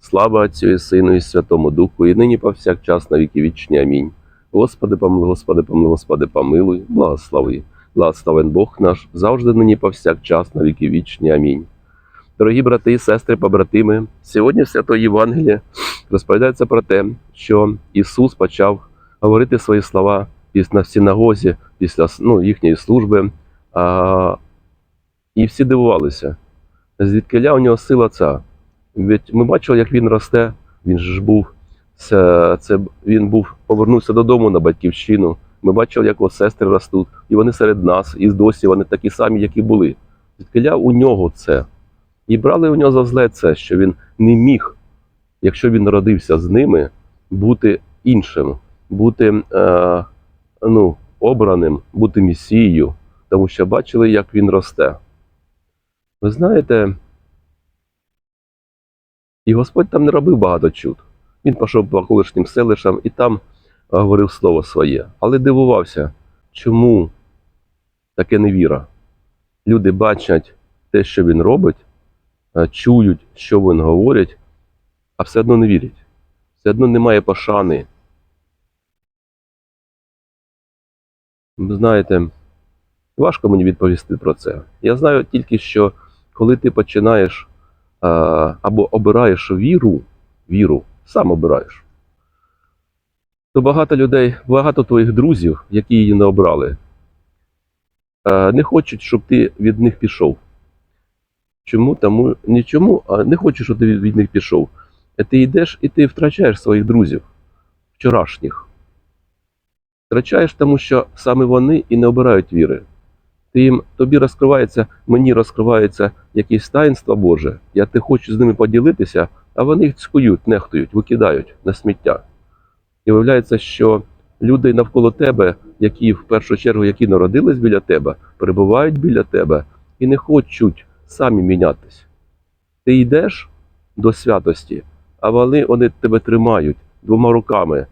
Слава Отцю і Сину і Святому Духу, і нині повсякчас на віки вічні. Амінь. Господи, помилуй, Господи, помилуй, Господи, помилуй, благослови. Благословен Бог наш, завжди нині повсякчас на віки вічні. Амінь. Дорогі брати і сестри, побратими, сьогодні в Святої Євангелії розповідається про те, що Ісус почав говорити свої слова в синагозі, після ну, їхньої служби, а, і всі дивувалися, звідкиля у нього сила ця. Ведь ми бачили, як він росте. Він ж був це, це він був повернувся додому на батьківщину. Ми бачили, як його сестри ростуть, і вони серед нас, і досі вони такі самі, як і були. Звідкиля у нього це. І брали у нього за зле це, що він не міг, якщо він народився з ними, бути іншим, бути е, ну, обраним, бути місією, тому що бачили, як він росте. Ви знаєте, і Господь там не робив багато чуд. Він пішов по колишнім селищам і там говорив слово своє. Але дивувався, чому таке невіра. Люди бачать те, що він робить, е, чують, що він говорить, а все одно не вірять. Все одно немає пошани. Ви Знаєте, важко мені відповісти про це. Я знаю тільки, що коли ти починаєш або обираєш віру, віру, сам обираєш, то багато людей, багато твоїх друзів, які її не обрали, не хочуть, щоб ти від них пішов. Чому? Тому не чому, а не хочуть, щоб ти від них пішов. Ти йдеш і ти втрачаєш своїх друзів, вчорашніх. Втрачаєш, тому що саме вони і не обирають віри. Ти їм, тобі розкривається, мені розкривається якесь таїнство Боже, я ти хочу з ними поділитися, а вони їх цькують, нехтують, викидають на сміття. І виявляється, що люди навколо тебе, які в першу чергу які народились біля тебе, перебувають біля тебе і не хочуть самі мінятись. Ти йдеш до святості, а вони, вони тебе тримають двома руками.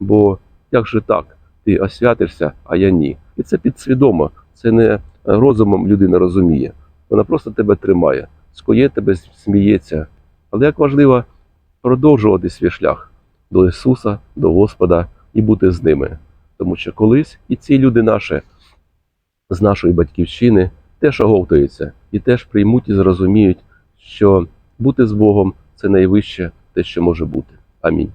Бо як же так? Ти освятишся, а я ні. І це підсвідомо, це не розумом людина розуміє. Вона просто тебе тримає, скоє тебе, сміється. Але як важливо продовжувати свій шлях до Ісуса, до Господа і бути з ними. Тому що колись і ці люди наші з нашої батьківщини теж оговтуються і теж приймуть і зрозуміють, що бути з Богом це найвище те, що може бути. Амінь.